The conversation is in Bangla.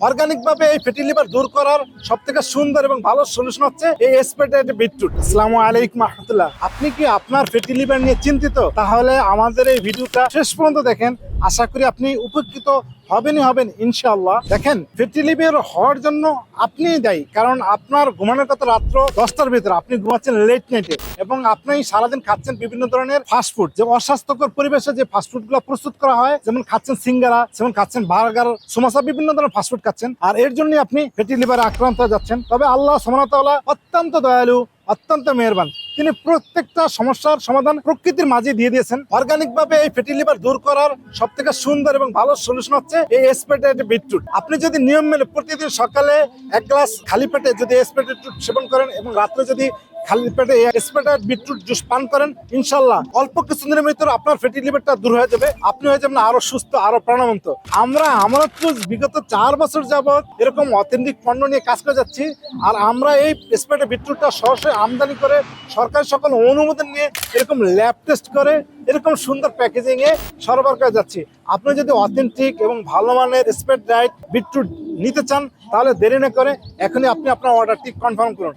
অর্গানিক ভাবে এই ফ্যাটি লিভার দূর করার সব থেকে সুন্দর এবং ভালো সলিউশন হচ্ছে এই স্পেটাইট বিটরুট আসসালামু আলাইকুম রহমতুল্লাহ আপনি কি আপনার ফ্যাটি লিভার নিয়ে চিন্তিত? তাহলে আমাদের এই ভিডিওটা শেষ পর্যন্ত দেখেন। আশা করি আপনি উপকৃত হবেনই হবেন, ইনশাআল্লাহ। দেখেন ফ্যাটি লিভার হওয়ার জন্য আপনিই দায়ী, কারণ আপনার ঘুমানোর কথা রাত্র দশটার ভিতরে আপনি ঘুমাচ্ছেন লেট নাইটে এবং আপনি সারাদিন খাচ্ছেন বিভিন্ন ধরনের ফাস্টফুড যে অস্বাস্থ্যকর পরিবেশে যে ফাস্টফুডগুলো প্রস্তুত করা হয়, যেমন খাচ্ছেন সিঙ্গারা, যেমন খাচ্ছেন বার্গার, সমোসা, বিভিন্ন ধরনের ফাস্টফুড খাচ্ছেন, আর এর জন্য আপনি ফ্যাটি লিভারে আক্রান্ত হয়ে যাচ্ছেন। তবে আল্লাহ সমানতাল্লাহ অত্যন্ত দয়ালু অত্যন্ত মেহরবান। তিনি প্রত্যেকটা সমস্যার সমাধান প্রকৃতির মাঝে দিয়ে দিয়েছেন। অর্গানিক ভাবে এই ফ্যাটি লিভার দূর করার সব থেকে সুন্দর এবং ভালো সলিউশন হচ্ছে এই এসপেটেড বিটরুট। আপনি যদি নিয়ম মেনে প্রতিদিন সকালে এক গ্লাস খালি পেটে যদি এসপেটেড সেবন করেন এবং রাত্রে যদি খালি পেটে স্পেটাইট বিটরুট জুস পান করেন, ইনশাল্লাহ অল্প কিছুদিনের ভিতরে আপনার ফ্যাটি লিভারটা দূর হয়ে যাবে, আপনি হয়ে যাবেন আরও সুস্থ, আরও প্রাণবন্ত। আমরা আমরা তো বিগত চার বছর যাবত এরকম অথেন্টিক পণ্য নিয়ে কাজ করে যাচ্ছি, আর আমরা এই স্পেটাইট বিটরুটটা সরাসরি আমদানি করে সরকারি সকল অনুমোদন নিয়ে এরকম ল্যাব টেস্ট করে, এরকম সুন্দর প্যাকেজিং এ সরবরাহ করে যাচ্ছি। আপনি যদি অথেন্টিক এবং ভালো মানের স্পেট ডাইট বিটরুট নিতে চান, তাহলে দেরি না করে এখনই আপনি আপনার অর্ডারটি কনফার্ম করুন।